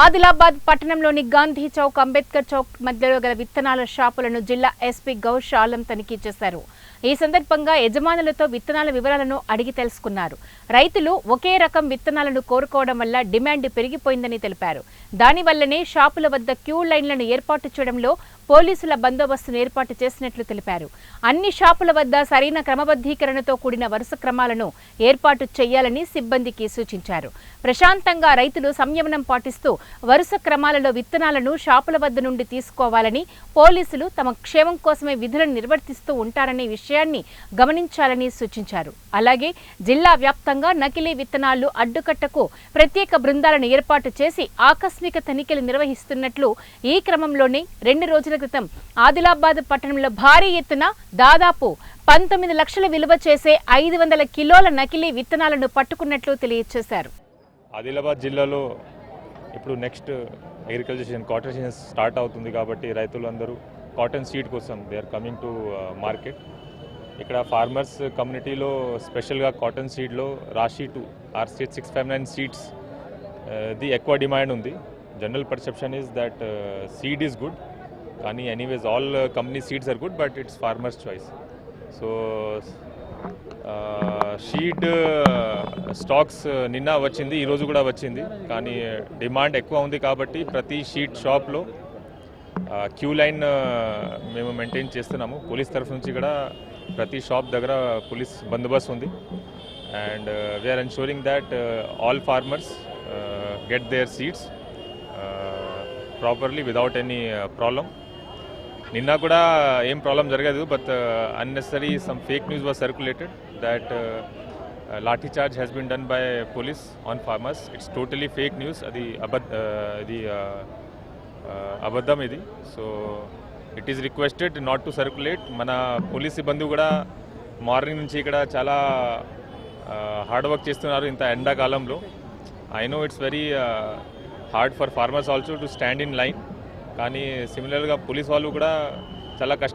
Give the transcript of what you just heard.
ఆదిలాబాద్ పట్టణంలోని గాంధీ చౌక్ అంబేద్కర్ చౌక్ మధ్యలో గల విత్తనాల షాపులను జిల్లా ఎస్పీ గౌష్ ఆలం తనిఖీ చేశారు. ఈ సందర్భంగా యజమానులతో విత్తనాల వివరాలను అడిగి తెలుసుకున్నారు. రైతులు ఒకే రకం విత్తనాలను కోరుకోవడం వల్ల డిమాండ్ పెరిగిపోయిందని తెలిపారు. దానివల్లనే షాపుల వద్ద క్యూ లైన్లను ఏర్పాటు చేయడంలో పోలీసుల బందోబస్తును ఏర్పాటు చేసినట్లు తెలిపారు. అన్ని షాపుల వద్ద సరైన క్రమబద్ధీకరణతో కూడిన వరుస క్రమాలను ఏర్పాటు చేయాలని సిబ్బందికి సూచించారు. ప్రశాంతంగా రైతులు సంయమనం పాటిస్తూ వరుస క్రమాలలో విత్తనాలను షాపుల వద్ద నుండి తీసుకోవాలని పోలీసులు తమ క్షేమం కోసమే విధులను నిర్వర్తిస్తూ ఉంటారనే విషయాన్ని గమనించాలని సూచించారు. అలాగే జిల్లా వ్యాప్తంగా నకిలీ విత్తనాలు అడ్డుకట్టకు ప్రత్యేక బృందాలను ఏర్పాటు చేసి ఆకస్మిక తనిఖీలు నిర్వహిస్తున్నట్లు ఈ క్రమంలోనే రెండు రోజుల క్రితం ఆదిలాబాద్ పట్టణంలో భారీ ఎత్తున దాదాపు పంతొమ్మిది లక్షల విలువ చేసే ఐదు వందల కిలోల నకిలీ విత్తనాలను పట్టుకున్నట్లు తెలియజేశారు ఆదిలాబాద్ జిల్లాలో ఇప్పుడు next agriculture season cotton season start అవుతుంది కాబట్టి రైతులందరూ కాటన్ సీడ్ కోసం they are coming to market ఇక్కడ ఫార్మర్స్ కమ్యూనిటీలో స్పెషల్గా cotton సీడ్లో Rasi two RC six five nine seeds the ఎక్కువ డిమాండ్ ఉంది. General perception is that seed is good కానీ anyways all company seeds are good but it's farmers choice so seed stocks నిన్న వచ్చింది ఈరోజు కూడా వచ్చింది. కానీ uh, డిమాండ్ ఎక్కువ ఉంది కాబట్టి ప్రతి షీట్ షాప్లో క్యూ లైన్ మేము మెయింటైన్ చేస్తున్నాము. పోలీస్ తరఫు నుంచి కూడా ప్రతి షాప్ దగ్గర పోలీస్ బందోబస్తు ఉంది. And we are ensuring that all farmers get their seeds properly without any problem నిన్న కూడా ఏం ప్రాబ్లం జరగదు but unnecessary some fake news was circulated that lathi charge has been done by police on farmers it's totally fake news అది అబద్ uh, ఇది uh, uh, అబద్ధం ఇది. So it is requested not to circulate మన police సిబ్బంది కూడా morning నుంచి ఇక్కడ చాలా హార్డ్ వర్క్ చేస్తున్నారు ఇంత ఎండాకాలంలో. I know it's very hard for farmers also to stand in line కానీ సిమిలర్గా పోలీస్ వాళ్ళు కూడా చాలా కష్టం